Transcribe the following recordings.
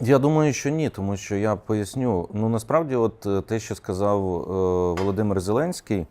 Я думаю, що ні, тому що я поясню. Ну насправді, от е, те, що сказав е, Володимир Зеленський,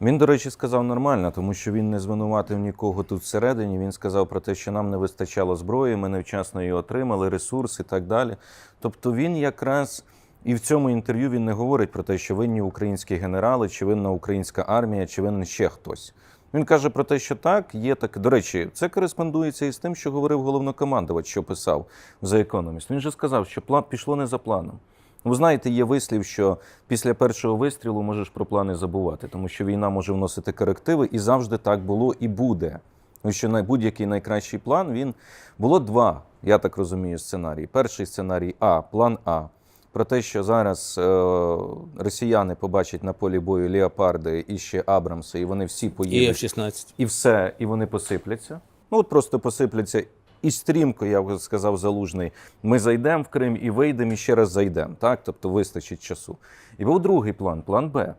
він, до речі, сказав нормально, тому що він не звинуватив нікого тут всередині. Він сказав про те, що нам не вистачало зброї, ми невчасно її отримали, ресурс і так далі. Тобто він якраз і в цьому інтерв'ю він не говорить про те, що винні українські генерали, чи винна українська армія, чи винен ще хтось. Він каже про те, що так, є таке. До речі, це кореспондується із тим, що говорив головнокомандувач, що писав The Economist. Він же сказав, що план пішло не за планом. Ви знаєте, є вислів, що після першого вистрілу можеш про плани забувати, тому що війна може вносити корективи, і завжди так було і буде. Тому що на будь-який найкращий план він було два, я так розумію, сценарії. Перший сценарій А, план А. Про те, що зараз е, росіяни побачать на полі бою леопарди і ще Абрамси, і вони всі І поїдуть F-16. і все, і вони посипляться. Ну от просто посипляться. І стрімко, я б сказав, залужний. Ми зайдемо в Крим і вийдемо, і ще раз зайдемо. Так? Тобто вистачить часу. І був другий план, план Б,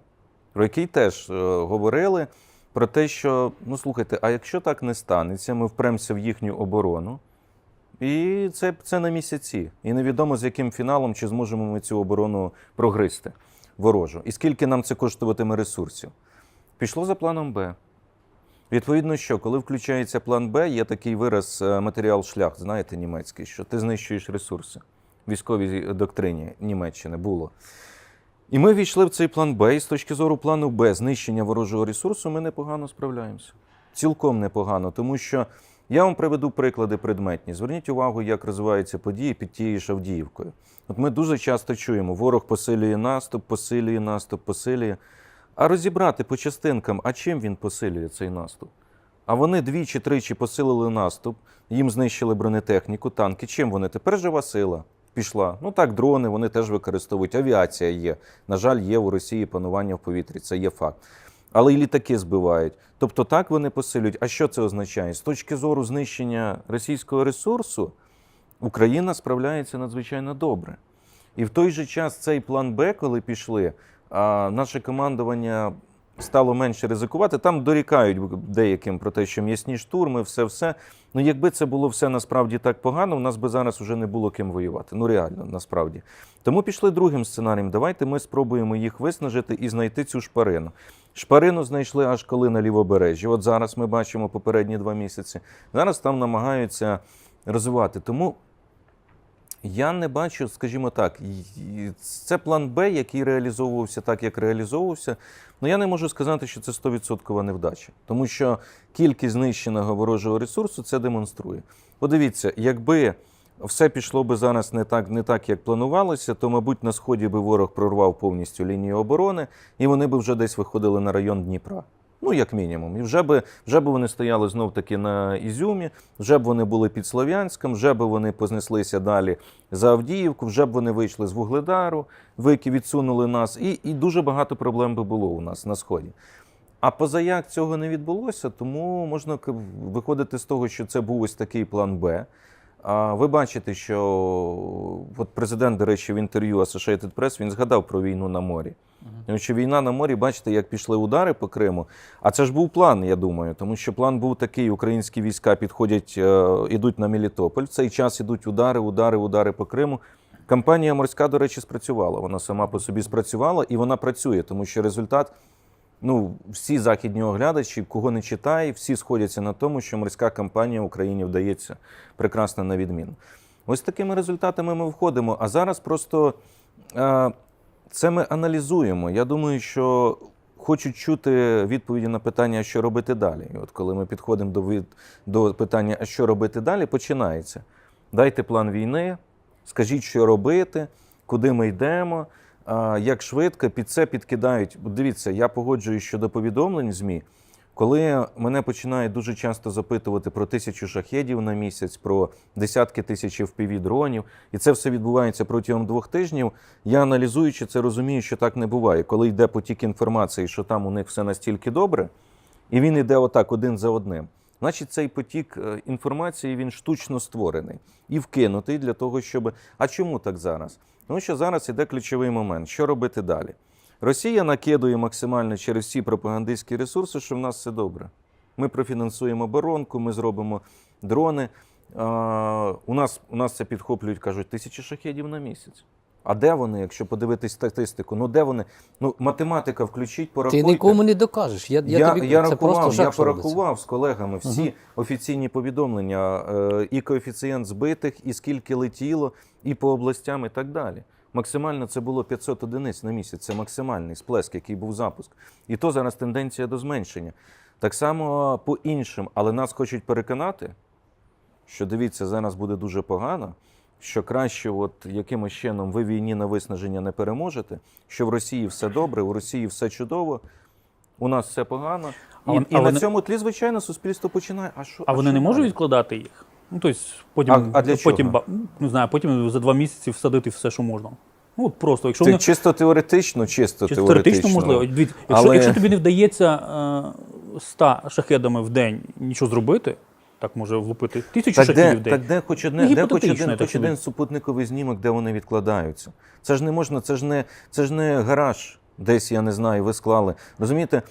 про який теж е, говорили. Про те, що ну слухайте, а якщо так не станеться, ми впремося в їхню оборону, і це, це на місяці. І невідомо з яким фіналом чи зможемо ми цю оборону прогризти ворожу. І скільки нам це коштуватиме ресурсів. Пішло за планом Б. Відповідно, що коли включається план Б, є такий вираз е, матеріал шлях, знаєте, німецький, що ти знищуєш ресурси. В військовій доктрині Німеччини було. І ми війшли в цей план Б, і з точки зору плану Б, знищення ворожого ресурсу, ми непогано справляємося. Цілком непогано, тому що я вам приведу приклади предметні. Зверніть увагу, як розвиваються події під тією ж Авдіївкою. От ми дуже часто чуємо, ворог посилює наступ, посилює наступ, посилює. А розібрати по частинкам, а чим він посилює цей наступ? А вони двічі-тричі посилили наступ, їм знищили бронетехніку, танки. Чим вони? Тепер жива сила пішла. Ну так, дрони вони теж використовують. Авіація є. На жаль, є у Росії панування в повітрі, це є факт. Але і літаки збивають. Тобто так вони посилюють. А що це означає? З точки зору знищення російського ресурсу, Україна справляється надзвичайно добре. І в той же час цей план Б, коли пішли, наше командування стало менше ризикувати. Там дорікають деяким про те, що м'ясні штурми, все все. Ну, якби це було все насправді так погано, у нас би зараз вже не було ким воювати. Ну реально, насправді. Тому пішли другим сценарієм. Давайте ми спробуємо їх виснажити і знайти цю шпарину. Шпарину знайшли аж коли на лівобережжі. От зараз ми бачимо попередні два місяці. Зараз там намагаються розвивати. Тому я не бачу, скажімо так, це план Б, який реалізовувався так, як реалізовувався. Ну я не можу сказати, що це 100% невдача, тому що кількість знищеного ворожого ресурсу це демонструє. Подивіться, якби все пішло би зараз не так, не так, як планувалося, то, мабуть, на сході би ворог прорвав повністю лінію оборони, і вони би вже десь виходили на район Дніпра. Ну, як мінімум. І вже би, вже би вони стояли знов таки на Ізюмі, вже б вони були під Слов'янськом, вже б вони познеслися далі за Авдіївку, вже б вони вийшли з Вугледару, вики відсунули нас, і, і дуже багато проблем би було у нас на сході. А позаяк цього не відбулося, тому можна виходити з того, що це був ось такий план Б. А ви бачите, що от президент, до речі, в інтерв'ю Associated Press він згадав про війну на морі. Тому що війна на морі, бачите, як пішли удари по Криму. А це ж був план, я думаю, тому що план був такий: українські війська підходять, е, ідуть на Мелітополь. В цей час ідуть удари, удари, удари по Криму. Кампанія морська, до речі, спрацювала. Вона сама по собі спрацювала і вона працює, тому що результат. Ну, всі західні оглядачі, кого не читає, всі сходяться на тому, що морська кампанія Україні вдається прекрасно на відміну. Ось такими результатами ми входимо. А зараз просто е, це ми аналізуємо. Я думаю, що хочуть чути відповіді на питання, що робити далі. І от коли ми підходимо до, від, до питання, а що робити далі, починається. Дайте план війни, скажіть, що робити, куди ми йдемо, як швидко під це підкидають. Дивіться, я погоджуюсь щодо повідомлень ЗМІ. Коли мене починають дуже часто запитувати про тисячу шахедів на місяць, про десятки тисяч fpv дронів, і це все відбувається протягом двох тижнів. Я аналізуючи це, розумію, що так не буває. Коли йде потік інформації, що там у них все настільки добре, і він йде отак один за одним. Значить, цей потік е, інформації він штучно створений і вкинутий для того, щоб. А чому так зараз? Тому що зараз іде ключовий момент, що робити далі. Росія накидує максимально через всі пропагандистські ресурси, що в нас все добре. Ми профінансуємо оборонку, ми зробимо дрони. А, у, нас, у нас це підхоплюють, кажуть, тисячі шахедів на місяць. А де вони, якщо подивитись статистику? Ну де вони? Ну, математика включіть, Ти нікому не докажеш. Я, я, Я, тобі, я це рахував, просто я що робиться. порахував з колегами всі Мгм. офіційні повідомлення, е, і коефіцієнт збитих, і скільки летіло, і по областям, і так далі. Максимально це було 500 одиниць на місяць. Це максимальний сплеск, який був запуск. І то зараз тенденція до зменшення. Так само по іншим, але нас хочуть переконати, що дивіться, зараз буде дуже погано, що краще, от якимось чином ви війні на виснаження не переможете, що в Росії все добре, у Росії все чудово, у нас все погано. І, А і а на цьому тлі, звичайно, суспільство починає. А що А вони що не можуть відкладати їх? Ну, тобто, потім, А- а для потім, чого? не знаю, потім за два місяці всадити все, що можна. Ну, от просто, якщо Це вони чисто теоретично, чисто, чисто теоретично. теоретично можливо. Дивіться, якщо, Але- якщо тобі не вдається е, 100 шахедами в день нічого зробити, так може влупити тисячу Так де, в день. так де хоч, Ну, одне, де хоч один, хоч один супутниковий знімок, де вони відкладаються. Це ж не можна, це ж не, це ж не гараж, десь, я не знаю, ви склали. Розумієте,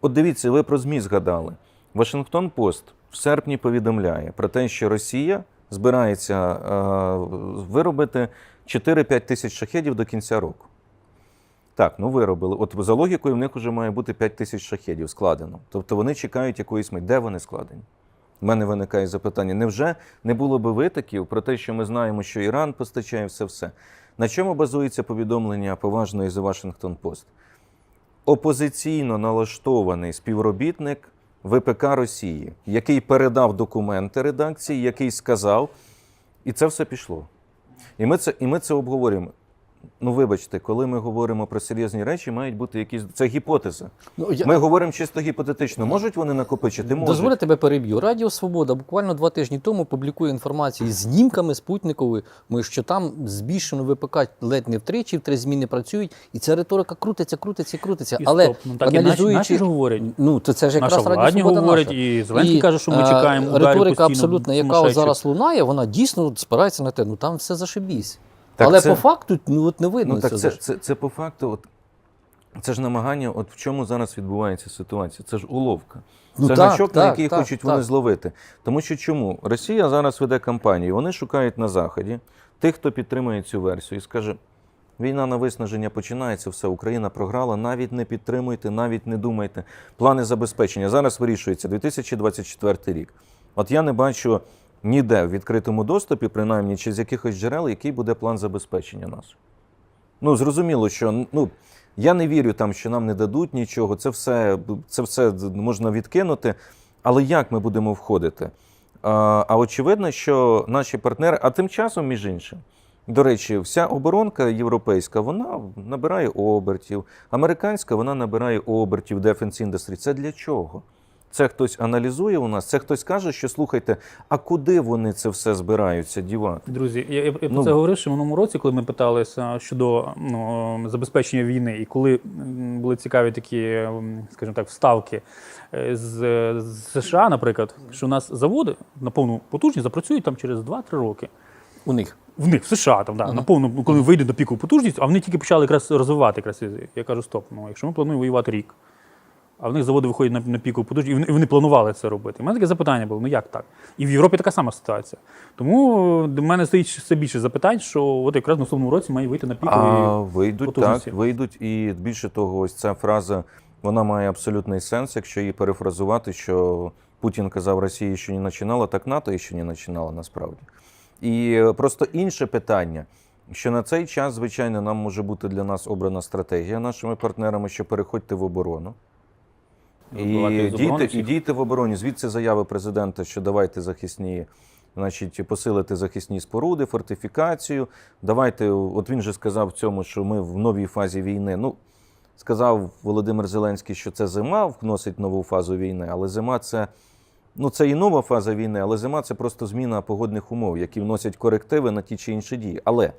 от дивіться, ви про ЗМІ згадали. Вашингтон Пост в серпні повідомляє про те, що Росія збирається е, виробити 4-5 тисяч шахедів до кінця року. Так, ну виробили. От за логікою, в них вже має бути 5 тисяч шахедів складено. Тобто вони чекають якоїсь мить. Де вони складені? У мене виникає запитання: невже не було би витоків про те, що ми знаємо, що Іран постачає все все? На чому базується повідомлення поважної The Washington Post? Опозиційно налаштований співробітник ВПК Росії, який передав документи редакції, який сказав, і це все пішло. І ми це, і ми це обговорюємо. Ну, вибачте, коли ми говоримо про серйозні речі, мають бути якісь. Це гіпотеза. Ну, я... Ми говоримо чисто гіпотетично. Можуть вони накопичити? Можуть. Дозволю тебе переб'ю. Радіо Свобода буквально два тижні тому публікує інформацію з знімками спутниковими, що там збільшено ВПК ледь не втричі, в три зміни працюють, і ця риторика крутиться, крутиться, крутиться. І Але стоп. Ну, так і наші, наші ж говорять. ну то це ж якраз Наша Радіо Свобода говорять, наша. і Зеленський каже, що ми е, чекаємо риторика абсолютно, яка зараз лунає, вона дійсно спирається на те, ну там все зашибісь. Так Але це- по факту ну от не видно Ну так це, це, це по факту, от, це ж намагання, от в чому зараз відбувається ситуація. Це ж уловка. Ну це так, гачок, на який так, хочуть вони так. зловити. Тому що чому? Росія зараз веде кампанію, вони шукають на Заході тих, хто підтримує цю версію, і скаже: війна на виснаження починається, все, Україна програла, навіть не підтримуйте, навіть не думайте. Плани забезпечення. Зараз вирішується 2024 рік. От я не бачу ніде в відкритому доступі, принаймні, чи з якихось джерел, який буде план забезпечення нас. Ну, зрозуміло, що ну, я не вірю там, що нам не дадуть нічого. Це все, це все можна відкинути. Але як ми будемо входити? А, а очевидно, що наші партнери, а тим часом, між іншим, до речі, вся оборонка європейська вона набирає обертів. Американська вона набирає обертів Defense Industry. Це для чого? Це хтось аналізує у нас, це хтось каже, що слухайте, а куди вони це все збираються дівати? Друзі, я, я, я Ну. про це говорив ще в минулому році, коли ми питалися щодо ну, забезпечення війни, і коли були цікаві такі, скажімо так, вставки е, з, з США, наприклад, що у нас заводи на повну потужність запрацюють там через 2-3 роки. у них. В них в США там да, на повну, ну, коли вийде до піку потужність, а вони тільки почали якраз розвивати якраз. Я кажу, стоп, ну якщо ми плануємо воювати рік, а в них заводи виходять на, на піку потужність, і вони, і вони планували це робити. У мене таке запитання було: ну як так? І в Європі така сама ситуація. Тому до мене стоїть все більше запитань, що от якраз в наступному році має вийти на пікові. А вийдуть потужності. так, вийдуть, і більше того, ось ця фраза вона має абсолютний сенс, якщо її перефразувати, що Путін казав Росії, що не починала, так НАТО і ще не починала насправді. І е, просто інше питання. Що на цей час, звичайно, нам може бути для нас обрана стратегія нашими партнерами, що переходьте в оборону. І дійте, і дійте в обороні. Звідси заяви президента, що давайте захисні, значить, посилити захисні споруди, фортифікацію. Давайте, от він же сказав в цьому, що ми в новій фазі війни. Ну, сказав Володимир Зеленський, що це зима вносить нову фазу війни, але зима це. Ну, це і нова фаза війни, але зима це просто зміна погодних умов, які вносять корективи на ті чи інші дії. Але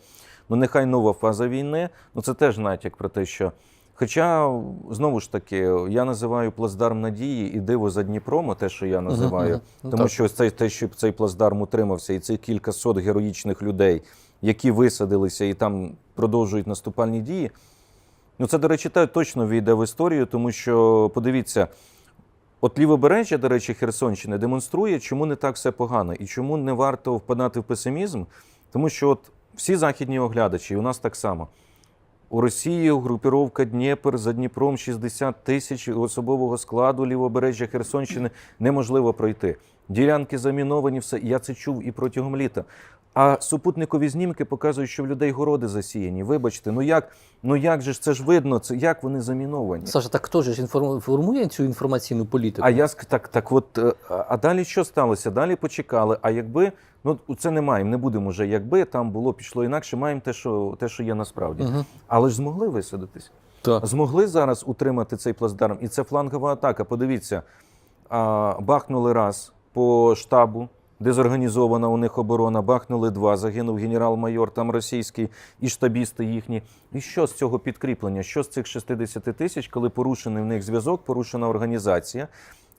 ну нехай нова фаза війни, ну це теж натяк про те, що. Хоча, знову ж таки, я називаю плацдарм надії і диво за Дніпром, те, що я називаю, мгм. Ну, тому так. що цей, те, що цей плацдарм утримався, і цих кілька сот героїчних людей, які висадилися і там продовжують наступальні дії. Ну, це, до речі, точно війде в історію, тому що подивіться, От лівобережжя, до речі, Херсонщини демонструє, чому не так все погано і чому не варто впадати в песимізм, тому що от всі західні оглядачі, і у нас так само. У Росії групіровка Дніпр за Дніпром 60 тисяч особового складу лівобережжя Херсонщини неможливо пройти. Ділянки заміновані, все. Я це чув і протягом літа. А супутникові знімки показують, що в людей городи засіяні. Вибачте, ну як, ну як же ж це ж видно? Це як вони заміновані? Саша, так хто ж формує цю інформаційну політику? А я так, так от, е, а далі що сталося? Далі почекали. А якби, ну це не маємо, не будемо вже. Якби там було пішло інакше, маємо те, що те, що є насправді. Мгм. Але ж змогли висадитись. Так. Змогли зараз утримати цей плацдарм. І це флангова атака. Подивіться, а, бахнули раз по штабу, де зорганізована у них оборона, бахнули два, загинув генерал-майор, там російський, і штабісти їхні. І що з цього підкріплення? Що з цих 60 тисяч, коли порушений в них зв'язок, порушена організація,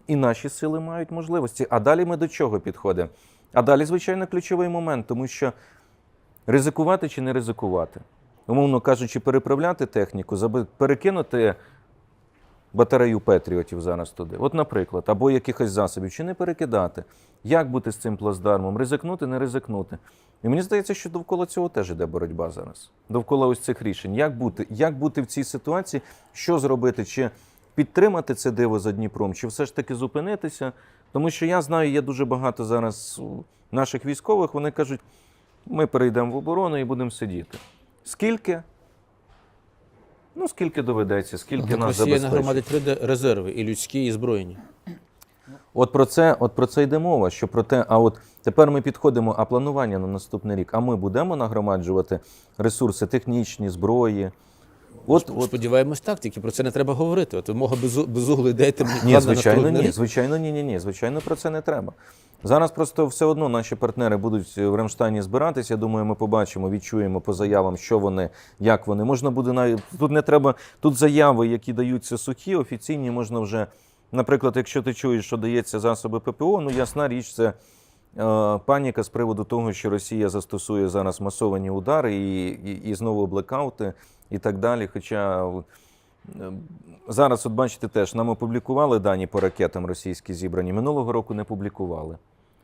і наші сили мають можливості. А далі ми до чого підходимо? А далі, звичайно, ключовий момент, тому що ризикувати чи не ризикувати. Умовно кажучи, переправляти техніку, перекинути батарею Петріотів зараз туди. От, наприклад, або якихось засобів, чи не перекидати. Як бути з цим плацдармом? Ризикнути, не ризикнути. І мені здається, що довкола цього теж іде боротьба зараз. Довкола ось цих рішень. Як бути? Як бути в цій ситуації? Що зробити? Чи підтримати це диво за Дніпром, чи все ж таки зупинитися? Тому що я знаю, є дуже багато зараз наших військових, вони кажуть, ми перейдемо в оборону і будемо сидіти. Скільки? Ну, скільки доведеться, скільки Так нас Росія нагромадить резерви і людські, і збройні. От про це, от про це йде мова. Що про те, а от тепер ми підходимо, а планування на наступний рік. А ми будемо нагромаджувати ресурси технічні, зброї. От, от Сподіваємось так, тільки про це не треба говорити. От вимога без, безуглої дайте мені ні, звичайно, ні. Звичайно, ні, ні, ні. Звичайно, про це не треба. Зараз просто все одно наші партнери будуть в Ремштайні збиратися. Я думаю, ми побачимо, відчуємо по заявам, що вони, як вони. Можна буде навіть тут не треба. Тут заяви, які даються сухі, офіційні, можна вже. Наприклад, якщо ти чуєш, що дається засоби ППО, ну ясна річ, це е, паніка з приводу того, що Росія застосує зараз масовані удари і, і, і знову блекаути і так далі. Хоча е, зараз, от бачите, теж нам опублікували дані по ракетам російські зібрані. Минулого року не публікували.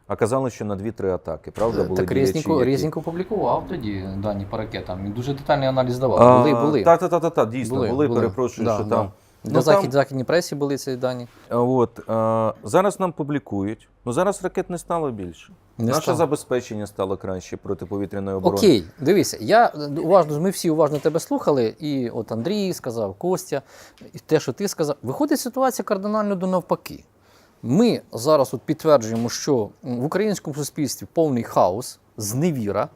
А казали, що на 2-3 атаки. Правда, були так Резніков, які- Резніков публікував тоді дані по ракетам. Він дуже детальний аналіз давав. Були, були. Та, та, та, та, та, дійсно, були, Були, були. перепрошую, Да, що да. там. На Ну, захід, там- західній пресі були ці дані. От, а, зараз нам публікують. Ну зараз ракет не стало більше. Не Наше стало. забезпечення стало краще протиповітряної оборони. Окей, дивися, я е, уважно, ми всі уважно тебе слухали, і от Андрій сказав, Костя, і те, що ти сказав. Виходить ситуація кардинально до навпаки. Ми зараз от підтверджуємо, що в українському суспільстві повний хаос, зневіра,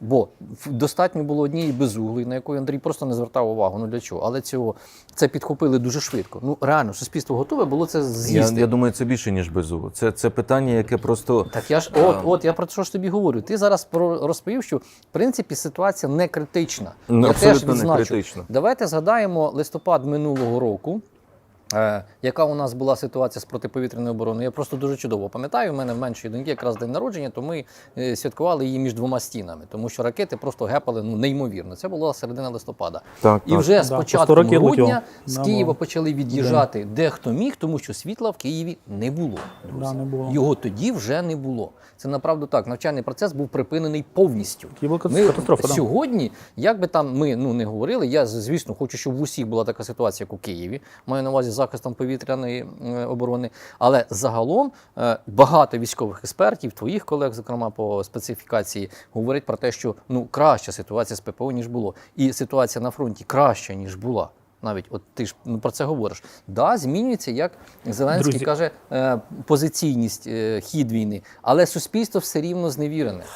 бо достатньо було однієї безуглої, на яку Андрій просто не звертав увагу. Ну для чого? Але цього це підхопили дуже швидко. Ну реально, суспільство готове було це Я, з'їсти. я думаю, це більше, ніж безу. Це, це питання, яке просто. Так я ж от, от я про що ж тобі говорю. Ти зараз про розповів, що в принципі ситуація не критична. Ну, я теж не критична. Давайте згадаємо листопад минулого року. Е, яка у нас була ситуація з протиповітряною обороною? Я просто дуже чудово пам'ятаю. У мене в меншої доньки якраз день народження, то ми е, святкували її між двома стінами, тому що ракети просто гепали ну неймовірно. Це була середина листопада. Так, І так. вже з початку 100 років грудня з Києва почали від'їжджати де хто міг, тому що світла в Києві не було. Да, не було. Його тоді вже не було. Це направду так. Навчальний процес був припинений повністю. Ми катастрофа, сьогодні, як би там ми ну не говорили, я звісно хочу, щоб в усіх була така ситуація, як у Києві. Маю на увазі захистом повітряної оборони. Але загалом е, багато військових експертів, твоїх колег, зокрема по специфікації, говорять про те, що ну краща ситуація з ППО ніж було, і ситуація на фронті краща ніж була. Навіть от ти ж ну, про це говориш. Да, змінюється, як Зеленський Друзі. каже, е, позиційність, е, хід війни, але суспільство все рівно зневірене.